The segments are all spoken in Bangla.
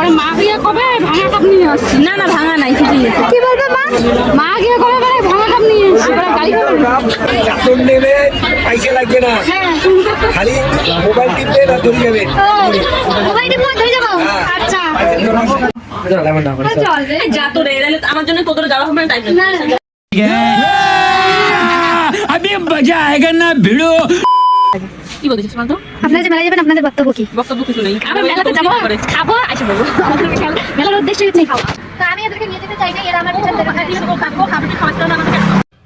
পরে মা গিয়ে কবে ভাঙা কাপ নিয়ে আসছি না না ভাঙা নাই ঠিকই আছে কি বলবে মা মা গিয়ে কবে বলে ভাঙা কাপ নিয়ে আসছি পরে গালি খাবে চাদর নেবে পয়সা লাগবে না হ্যাঁ খালি মোবাইল টিপবে না ধরে যাবে মোবাইল টিপে ধরে যাবো আচ্ছা চল রে যা তোর এ নাহলে আমার জন্য তোদের যাওয়া হবে না টাইম না না अभी मजा आएगा ना भिड़ो কি আপনারা যে মেলায় যাবেন আপনাদের বক্তব্য কি? বক্তব্য কিছু নেই। মেলাতে খাব আচ্ছা বলব। মেলার উদ্দেশ্য হচ্ছে তো আমি এদেরকে নিয়ে যেতে চাই না এরা আমার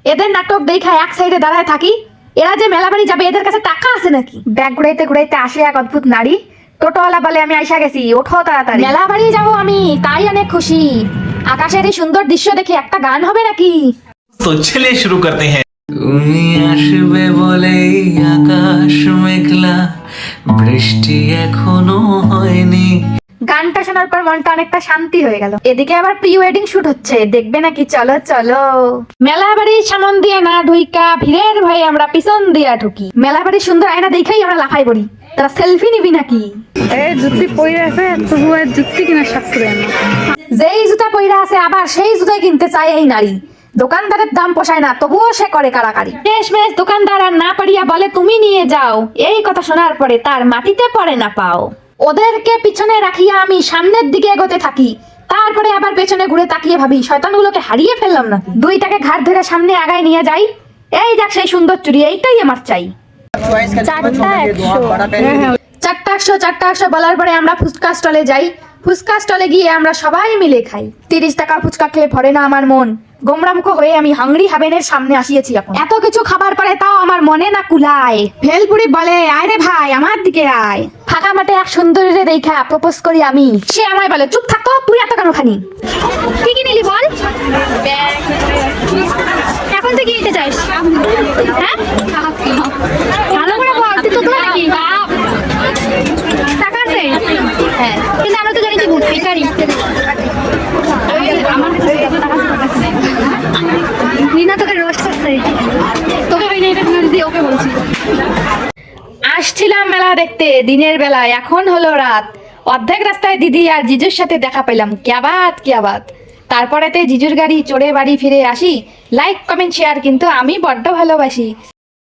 এদের নাটক দেখা এক সাইডে দাঁড়ায় থাকি। এরা যে মেলা বাড়ি যাবে এদের কাছে টাকা আছে নাকি? ব্যাগ ঘুরাইতে ঘুরাইতে আসে এক অদ্ভুত নারী। টোটোওয়ালা বলে আমি আইসা গেছি ওঠো তাড়াতাড়ি। মেলা বাড়ি যাব আমি তাই অনেক খুশি। আকাশের এই সুন্দর দৃশ্য দেখে একটা গান হবে নাকি? তো চলে শুরু করতে হ্যাঁ। তুমি আসবে বলেই বৃষ্টি এখনও হয়নি। গানটা শোনার পর মনটা অনেকটা শান্তি হয়ে গেল। এদিকে আবার প্রি ওয়েডিং শুট হচ্ছে। দেখবে নাকি? চলো চলো। মেলা বাড়ির সামন দিয়ে না ঢুইকা ভিড়ের ভয়ে আমরা পিছন দিয়া ঢুকি। মেলা বাড়ির সুন্দর আয়না দেখাই আমরা লাফাই পড়ি। তারা সেলফি নিবি নাকি? এই জুতি পরে আছে তবু আর জুতি কিনা করে যেই জুতা পইরা আছে আবার সেই জুতাই কিনতে চায় এই নারী। দোকানদারের দাম পোষায় না তবুও সে করে কারাকারি শেষমেশ দোকানদার আর না পারিয়া বলে তুমি নিয়ে যাও। এই কথা শোনার পরে তার মাটিতে পড়ে না পাও। ওদেরকে পিছনে রাখিয়া আমি সামনের দিকে এগোতে থাকি। তারপরে আবার পেছনে ঘুরে তাকিয়ে ভাবি শয়তানগুলোকে হারিয়ে ফেললাম না দুইটাকে ঘাট ধরে সামনে আগায় নিয়ে যাই। এই দেখ সেই সুন্দর চুরি এইটাই আমার চাই। চারটা একশো। চারটা একশো চারটা একশো বলার পরে আমরা ফুচকা স্টলে যাই। ফুচকা স্টলে গিয়ে আমরা সবাই মিলে খাই। তিরিশ টাকার ফুচকা খেয়ে ভরে না আমার মন। গোমরামুখ হয়ে আমি হাংরি হাবেনের সামনে আসিয়েছি এখন। এত কিছু খাবার পরে তাও আমার মনে না কুলায়। ভেলপুরি বলে, আয় রে ভাই, আমার দিকে আয়। ফাঁকা মাঠে এক সুন্দরীরে দেখা প্রপোজ করি আমি। সে আমায় বলে, চুপ থাকো তুই এত কেন খানি কি কি নিলি বল? এখন তুই কি নিতে চাইস। হ্যাঁ? ভালো করে বল, তুই তো নাকি? হ্যাঁ কিন্তু আমরা তো জানি তুই ভিখারি আমার কাছে টাকা আছে, টাকা আছে। রিনা তোকে রোস্ট করছে তোকে ওই নেই দিয়ে ওকে আসছিলাম মেলা দেখতে, দিনের বেলায়, এখন হলো রাত। অর্ধেক রাস্তায় দিদি আর জিজুর সাথে দেখা পেলাম। ক্যাবাত ক্যাবাত তারপরেতে জিজুর গাড়ি চড়ে বাড়ি ফিরে আসি। লাইক কমেন্ট শেয়ার কিন্তু আমি বড্ড ভালোবাসি।